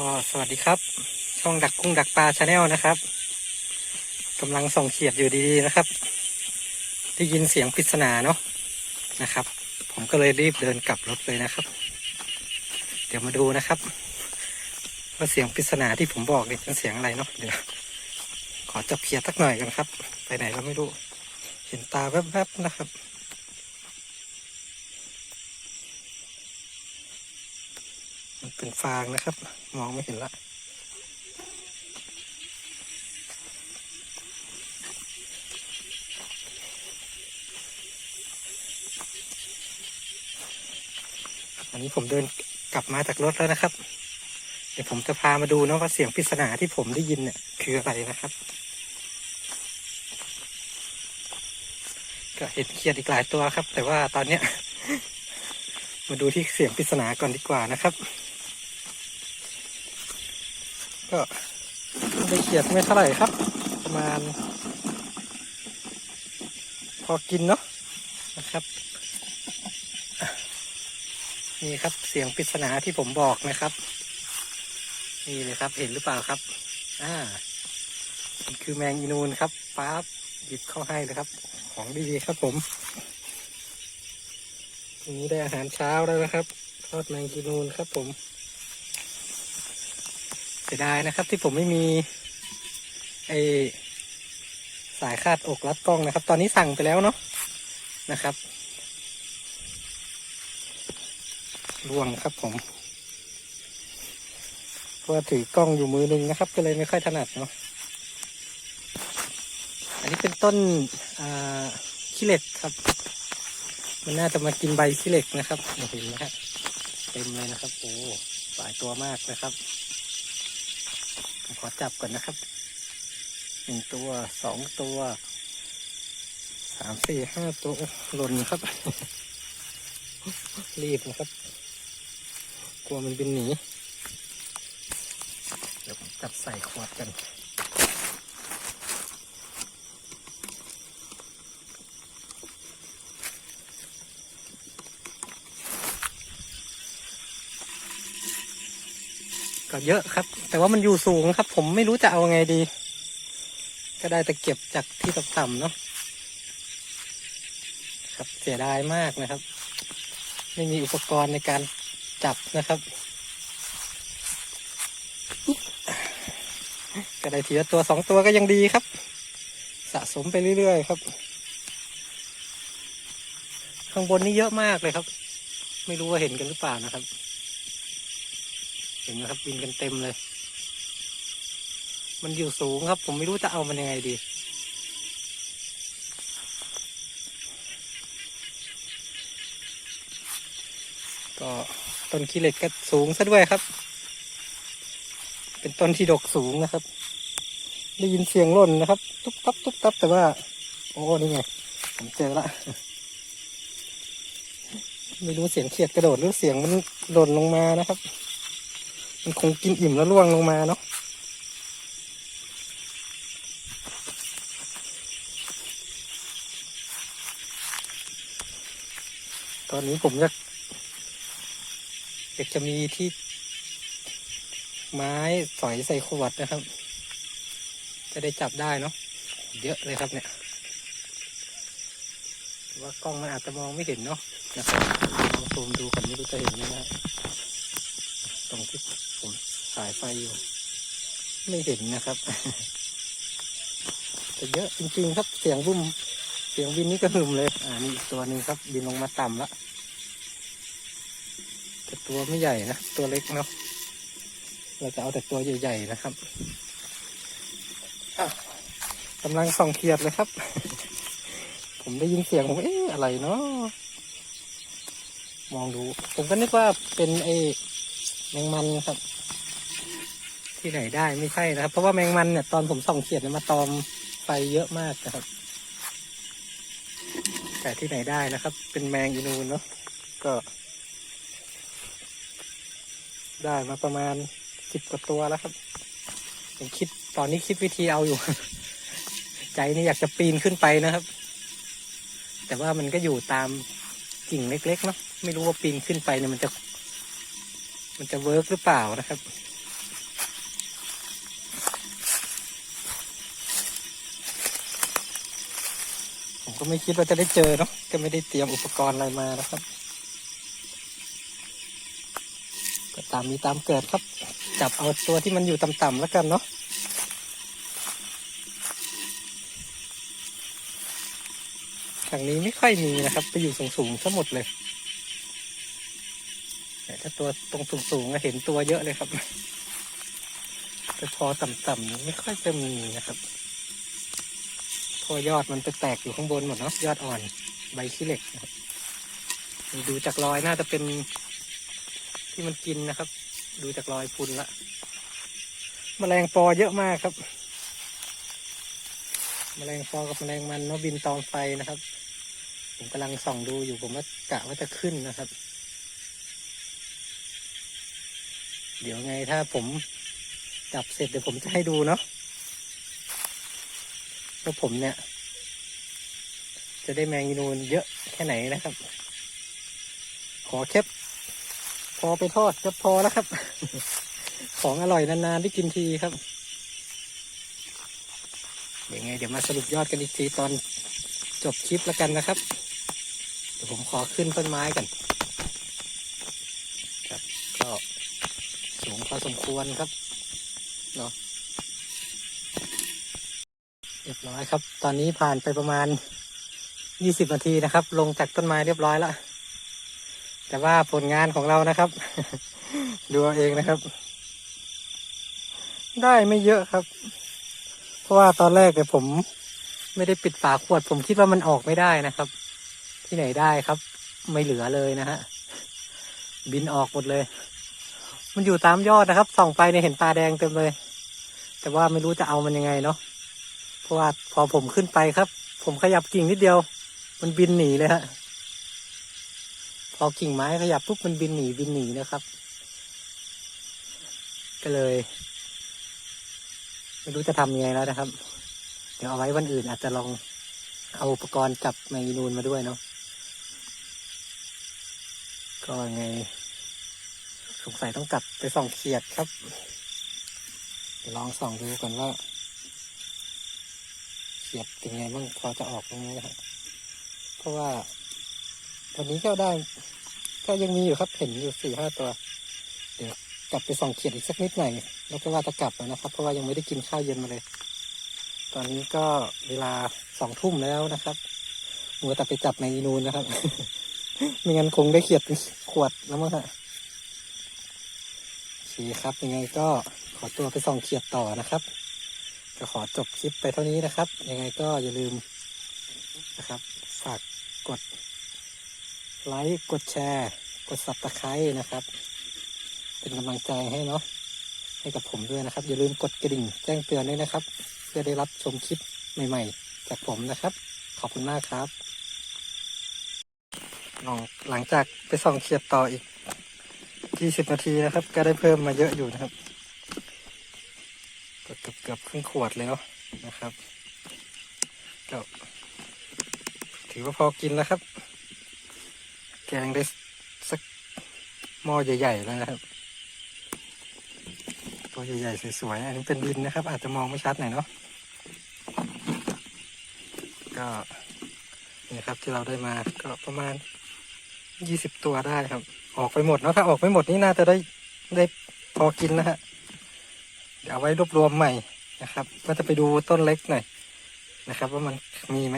ก็สวัสดีครับ ช่องดักกุ้งดักปลาชาแนลนะครับกำลังส่องเขียดอยู่ดีๆนะครับ ได้ยินเสียงปริศนาเนาะนะครับ ผมก็เลยรีบเดินกลับรถเลยนะครับ เดี๋ยวมาดูนะครับว่าเสียงปริศนาที่ผมบอกเนี่ยเป็นเสียงอะไรเนาะเดี๋ยวขอจับเขียดสักหน่อยกันครับ ไปไหนก็ไม่รู้ เห็นตาแวบๆนะครับ มัน เป็นฟางนะครับ มองไม่เห็นละอันนี้ผมเดินกลับมาจากรถแล้วนะครับ เดี๋ยวผมจะพามาดูนะว่าเสียงปริศนาที่ผมได้ยินเนี่ยคืออะไรนะครับ ก็เห็นเขียดอีกหลายตัวครับ แต่ว่าตอนเนี้ยมาดูที่เสียงปริศนาก่อนดีกว่านะครับ ก็ได้เขียดไม่เท่าไหร่ครับ ประมาณ พอกินเนาะนะครับ นี่ครับเสียงปริศนาที่ผมบอกนะครับ นี่เลยครับเห็นหรือเปล่าครับ อ่าคือแมงอีนูนครับป๊าบหยิบเข้าให้นะครับ ของดีครับผมทีนี้ได้อาหารเช้าแล้วนะครับ ทอดแมงอีนูนครับผม สียดายนะครับที่ผมไม่มีไอสายคาดอกรัดกล้องนะครับ ตอนนี้สั่งไปแล้วเนาะนะครับล่วงครับผมเพราะถือกล้องอยู่มือหนึงนะครับ ก็เลยไม่ค่อยถนัดเนาะอันนี้เป็นต้นขี้เหล็กครับ มันน่าจะมากินใบขี้เหล็กนะครับเห็นไหมครับเต็มเลยนะครับโอ้หลายตัวมากนะครับ อจับก่อนนะครับหนึ่งตัวสองตัวสามสี่ห้าตัวหล่นครับ รีบนะครับ กลัวมันบินหนี เดี๋ยวผมจับใส่ขวดกัน ก็เยอะครับ แต่ว่ามันอยู่สูงครับ ผมไม่รู้จะเอาไงดี ก็ได้แต่เก็บจากที่ต่ำๆเนาะครับเสียดายมากนะครับ ไม่มีอุปกรณ์ในการจับนะครับ ก็ได้ทีละตัวสองตัวก็ยังดีครับ สะสมไปเรื่อยๆครับ ข้างบนนี่เยอะมากเลยครับ ไม่รู้ว่าเห็นกันหรือเปล่านะครับ เห็นไหมครับบินกันเต็มเลย มันอยู่สูงครับ ผมไม่รู้จะเอามันยังไงดีก็ต้นขี้เหล็กก็สูงซะด้วยครับ เป็นต้นที่ดกสูงนะครับ ได้ยินเสียงหล่นนะครับ ตุ๊บตับตุ๊บตับแต่ว่า โอ้นี่ไงผมเจอละไม่รู้เสียงเขียดกระโดดหรือเสียงมันหล่นลงมานะครับ มันคงกินอิ่มแล้วล่วงลงมาเนาะตอนนี้ผมอยากอยากจะมีที่ ไม้สอยใส่ขวดนะครับ จะได้จับได้เนาะเยอะเลยครับเนี่ยว่ากล้องมันอาจจะมองไม่เห็นเนาะนะครับลองซูมดูกันไม่รู้จะเห็นไหมนะ รงที่ผมสายไฟอยู่ ไม่เห็นนะครับแต่เยอะจริงๆครับเสียงบุ้มเสียงวินนี่ก็หึมเลย อ่านี่ตัวหนึ่งครับบินลงมาต่ำละแต่ตัวไม่ใหญ่นะตัวเล็กเนาะเราจะเอาแต่ตัวใหญ่ๆนะครับกำลังส่องเขียดเลยครับ ผมได้ยินเสียงผมเอ๊ะอะไรเนาะมองดู ผมก็นึกว่าเป็นไอ แมงมันครับ ที่ไหนได้ไม่ใช่นะครับ เพราะว่าแมงมันเนี่ยตอนผมส่องเขียดเนี่ยมาตอมไฟเยอะมากนะครับ แต่ที่ไหนได้นะครับ เป็นแมงอีนูนเนาะก็ ได้มาประมาณสิบกว่าตัวแล้วครับผมคิดตอนนี้คิดวิธีเอาอยู่ ใจนี่อยากจะปีนขึ้นไปนะครับ แต่ว่ามันก็อยู่ตามกิ่งเล็กๆเนาะไม่รู้ว่าปีนขึ้นไปเนี่ยมันจะ มันจะเวิร์กหรือเปล่านะครับ ผมก็ไม่คิดว่าจะได้เจอเนาะก็ไม่ได้เตรียมอุปกรณ์อะไรมานะครับ ก็ตามมีตามเกิดครับ จับเอาตัวที่มันอยู่ต่ำๆแล้วกันเนาะทางนี้ไม่ค่อยมีนะครับ ไปอยู่สูงๆทั้งหมดเลย แต่ถ้าตัวตรงสูงๆก็เห็นตัวเยอะเลยครับ แต่พอต่ำๆไม่ค่อยจะมีนะครับพอยอดมันไปแตกอยู่ข้างบนหมดเนาะยอดอ่อนใบขี้เหล็กนะครับดูจากรอยน่าจะเป็นที่มันกินนะครับ ดูจากรอยพุนละแมลงปอเยอะมากครับแมลงปอกับแมลงมันเนาะบินตอมไฟนะครับ ผมกำลังส่องดูอยู่ผมว่ากะว่าจะขึ้นนะครับ เดี๋ยวไงถ้าผมจับเสร็จเดี๋ยวผมจะให้ดูเนาะว่าผมเนี่ย จะได้แมงอีนูนเยอะแค่ไหนนะครับ ขอแค่พอไปทอดก็พอแล้วครับ ของอร่อยนานๆได้กินทีครับเดี๋ยวไง เดี๋ยวมาสรุปยอดกันอีกทีตอนจบคลิปแล้วกันนะครับ เดี๋ยวผมขอขึ้นต้นไม้กันครับ ก็สูงพอสม ควรครับเนาะเรียบร้อยครับ ตอนนี้ผ่านไปประมาณยี่สิบนาทีนะครับ ลงจากต้นไม้เรียบร้อยแล้วแต่ว่าผลงานของเรานะครับ ดูเอาเองนะครับ ได้ไม่เยอะครับ เพราะว่าตอนแรกเนี่ยผม ไม่ได้ปิดฝาขวด ผมคิดว่ามันออกไม่ได้นะครับ ที่ไหนได้ครับ ไม่เหลือเลยนะฮะบินออกหมดเลย มันอยู่ตามยอดนะครับ ส่องไปเนี่ยเห็นตาแดงเต็มเลย แต่ว่าไม่รู้จะเอามันยังไงเนาะเพราะว่าพอผมขึ้นไปครับ ผมขยับกิ่งนิดเดียว มันบินหนีเลยฮะพอกิ่งไม้ขยับปุ๊บมันบินหนีบินหนีนะครับ ก็เลย ไม่รู้จะทำยังไงแล้วนะครับ เดี๋ยวเอาไว้วันอื่นอาจจะลองเอาอุปกรณ์จับแมงอีนูนมาด้วยเนาะก็ยังไง สงสัยต้องกลับไปส่องเขียดครับ ลองส่องดูก่อนว่า เขียดเป็นไงบ้างพอจะออกตรงนี้นะครับเพราะว่า วันนี้ก็ได้ ก็ยังมีอยู่ครับเห็นอยู่สี่ห้าตัว เดี๋ยวกลับไปส่องเขียดอีกสักนิดหน่อยแล้วก็ว่าจะกลับแล้วนะครับ เพราะว่ายังไม่ได้กินข้าวเย็นมาเลย ตอนนี้ก็เวลาสองทุ่มแล้วนะครับมัวแต่ไปจับในนูนนะครับ ไม่งั้นคงได้เขียดเป็นขวดแล้วมั้งฮะ เคครับยังไงก็ขอตัวไปส่องเขียดต่อนะครับ ก็ขอจบคลิปไปเท่านี้นะครับ ยังไงก็อย่าลืมนะครับ ฝากกดไลค์กดแชร์ กด subscribe นะครับ เป็นกำลังใจให้เนาะให้กับผมด้วยนะครับ อย่าลืมกดกระดิ่งแจ้งเตือนด้วยนะครับ เพื่อได้รับชมคลิปใหม่ ๆ จากผมนะครับ ขอบคุณมากครับหลังจากไปส่องเขียดต่ออีก 20นาทีนะครับ ก็ได้เพิ่มมาเยอะอยู่นะครับก็เกือบเกือบครึ่งขวดแล้วนะครับก็ถือว่าพอกินแล้วครับ แกงได้สักหม้อใหญ่ ๆ แล้วนะครับตัวใหญ่ๆสวยๆอันนี้เป็นดินนะครับ อาจจะมองไม่ชัดหน่อยเนาะก็นี่ครับที่เราได้มาก็ประมาณยี่สิบตัวได้ครับ ออกไปหมดเนาะถ้าออกไปหมดนี่น่าจะได้ได้พอกินนะฮะเดี๋ยวเอาไว้รวบรวมใหม่นะครับ ก็จะไปดูต้นเล็กหน่อยนะครับ ว่ามันมีไหม